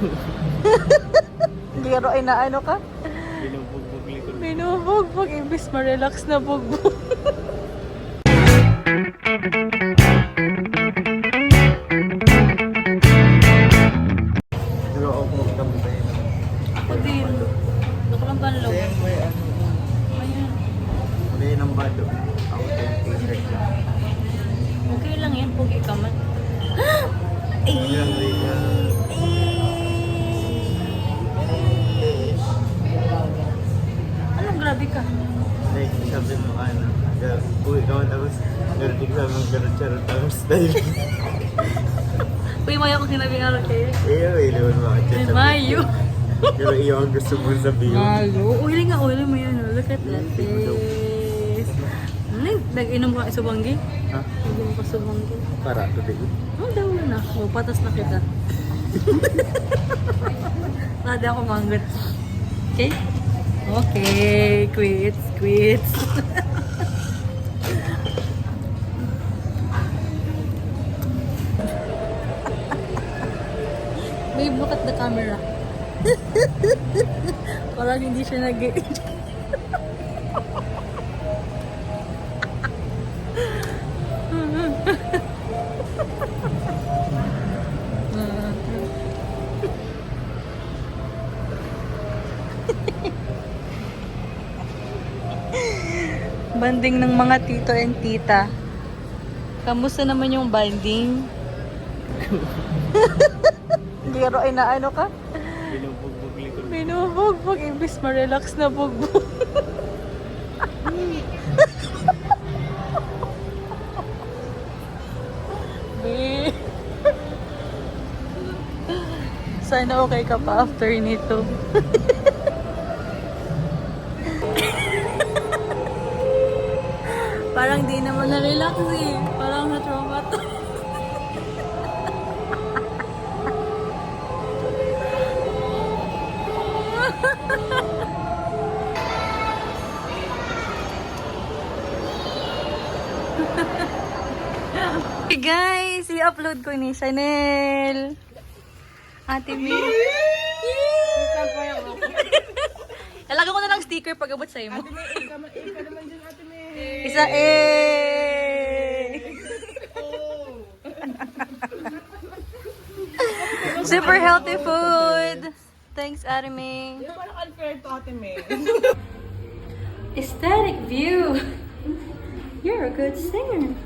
Liro ay na ano ka? Binubugbog likod. Binubugbog, imbis ma-relax na bugbog. Pero ako magkambay. Ako din. Ano, Ayan. may nang bado. Ako yung t-shirt lang. Okay lang ka man tapos narinig sa mga garot-charot tapos dahil. Uy, mayo ko sinabi nga rin kayo. Eh, ay, liwan mo ako Ay, Mayo. Pero iyo ang gusto mo sabihin. Mayo. Uli nga, uli mo yun. oh. Look at that face. Nag-inom ka subanggi? Ha? Nag-inom ka subanggi. Para today. Ang daw na. O, patas na kita. Nada ako manggot. Okay? Okay. Quits. Quits. Babe, look at the camera. Parang hindi siya nag Banding ng mga tito and tita. Kamusta naman yung banding? Liro ay na ano ka? Binubugbog likod. Binubugbog, imbis ma-relax na bugbog. Be. Sana okay ka pa after nito. Parang di naman na-relax eh. Parang na-trauma Hey guys, i-upload ko ni Chanel. Ate May. Lalagyan ko na lang sticker pag abot sa'yo mo. Isa eh. Super healthy food. Thanks, Ate May. Parang unfair to ate May. Aesthetic view. you're a good singer.